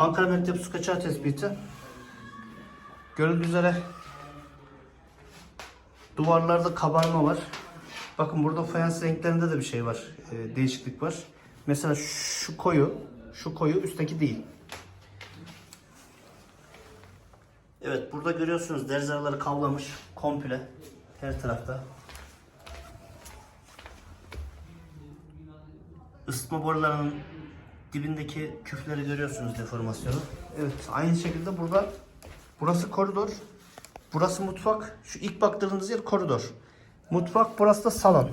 Ankara Mektep su kaçağı tespiti. Görüldüğü üzere duvarlarda kabarma var. Bakın burada fayans renklerinde de bir şey var. e, değişiklik var. Mesela şu koyu, şu koyu üstteki değil. Evet burada görüyorsunuz derzaraları kavlamış komple her tarafta. Isıtma borularının dibindeki küfleri görüyorsunuz deformasyonu. Evet aynı şekilde burada burası koridor. Burası mutfak. Şu ilk baktığınız yer koridor. Mutfak burası da salon.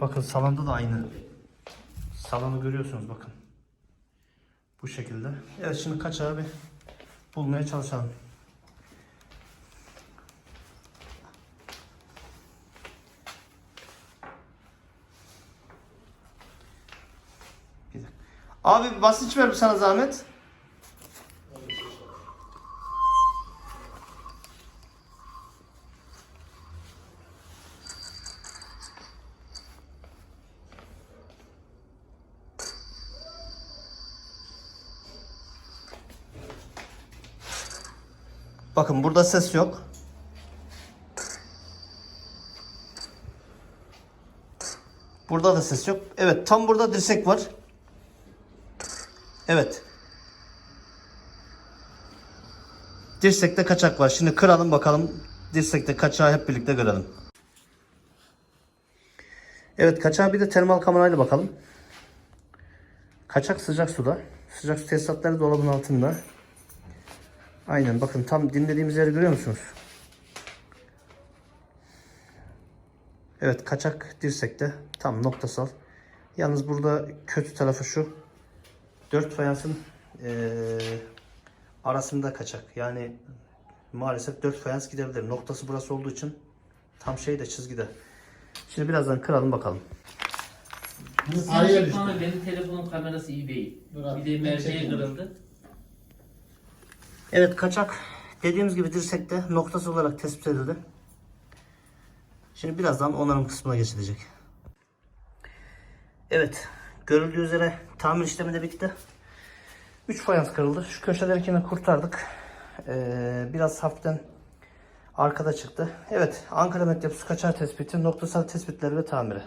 Bakın salonda da aynı. Salonu görüyorsunuz bakın. Bu şekilde. Evet şimdi kaçağı bir bulmaya çalışalım. Bir dakika. Abi basınç ver sana zahmet. Bakın burada ses yok. Burada da ses yok. Evet tam burada dirsek var. Evet. Dirsekte kaçak var. Şimdi kıralım bakalım. Dirsekte kaçağı hep birlikte kıralım. Evet kaçağı bir de termal kamerayla bakalım. Kaçak sıcak suda. Sıcak su tesisatları dolabın altında. Aynen bakın tam dinlediğimiz yeri görüyor musunuz? Evet kaçak dirsekte tam noktasal. Yalnız burada kötü tarafı şu. Dört fayansın eee, arasında kaçak. Yani maalesef dört fayans gidebilir. Noktası burası olduğu için tam şeyde çizgide. Şimdi birazdan kıralım bakalım. Araya düştü. benim telefonum kamerası iyi değil. Abi, Bir de çekeyim. kırıldı. Evet kaçak dediğimiz gibi dirsekte noktası olarak tespit edildi. Şimdi birazdan onarım kısmına geçilecek. Evet görüldüğü üzere tamir işlemi de bitti. 3 fayans kırıldı. Şu köşelerkini kurtardık. Ee, biraz hafiften arkada çıktı. Evet Ankara Mektep su kaçağı tespiti, noktasal tespitleri ve tamiri.